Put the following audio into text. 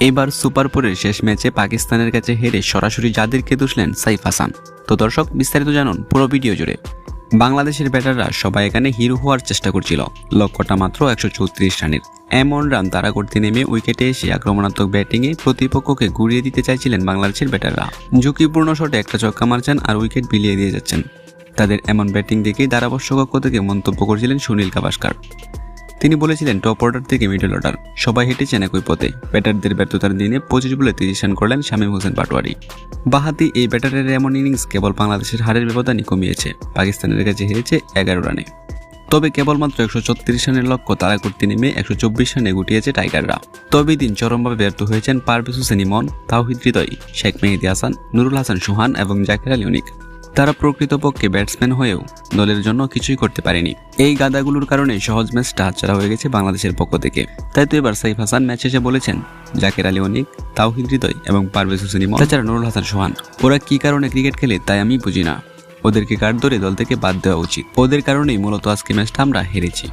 এবার সুপার ফোরের শেষ ম্যাচে পাকিস্তানের কাছে হেরে সরাসরি যাদেরকে দুষলেন সাইফ হাসান। তো দর্শক, বিস্তারিত জানুন পুরো ভিডিও জুড়ে। বাংলাদেশের ব্যাটাররা সবাই এখানে হিরো হওয়ার চেষ্টা করছিল। লক্ষ্যটা মাত্র একশো চৌত্রিশ রানের। এমন রান তারা করতে নেমে উইকেটে এসে আক্রমণাত্মক ব্যাটিংয়ে প্রতিপক্ষকে ঘুরিয়ে দিতে চাইছিলেন বাংলাদেশের ব্যাটাররা। ঝুঁকিপূর্ণ শটে একটা চক্কা মারছেন আর উইকেট বিলিয়ে দিয়ে যাচ্ছেন। তাদের এমন ব্যাটিং দেখেই ধারাভাষ্যকক্ষ থেকে মন্তব্য করেছিলেন সুনীল গাভাস্কার। তিনি বলেছিলেন, টপ অর্ডার থেকে মিডল অর্ডার। সবাই হেঁটেছেন একই পথে। ব্যাটারদের ব্যর্থতার দিনে পঁচিশ বলে তিরিশ রান করলেন শামীম হোসেন পাটোয়ারি। বাহাতি এই ব্যাটারের এমন ইনিংস কেবল বাংলাদেশের হারের ব্যবধানই কমিয়েছে। পাকিস্তানের কাছে হেরেছে এগারো রানে। তবে কেবলমাত্র একশো ছত্রিশ রানের লক্ষ্য তারা করতে নেমে একশো চব্বিশ রানে গুটিয়েছে টাইগাররা। তবে দিন চরমভাবে ব্যর্থ হয়েছেন পারভেজ হোসেন ইমন, তাওহিদ হৃদয়, শেখ মেহেদি হাসান, নুরুল হাসান সোহান এবং জাকির আলী অনিক। তারা প্রকৃতপক্ষে ব্যাটসম্যান হয়েও দলের জন্য কিছুই করতে পারেনি। এই গাদাগুলোর কারণে সহজ ম্যাচটা হাতছাড়া হয়ে গেছে বাংলাদেশের পক্ষ থেকে। তাই তো এবার সাইফ হাসান ম্যাচ শেষে বলেছেন, জাকের আলী অনিক, তাওহিদ হৃদয় এবং পারভেজ হোসেন ইমন তাছাড়া নুরুল হাসান সোহান, ওরা কি কারণে ক্রিকেট খেলে তাই আমি বুঝি না। ওদেরকে কার্ড ধরে দল থেকে বাদ দেওয়া উচিত? ওদের কারণেই মূলত আজকে ম্যাচটা আমরা হেরেছি।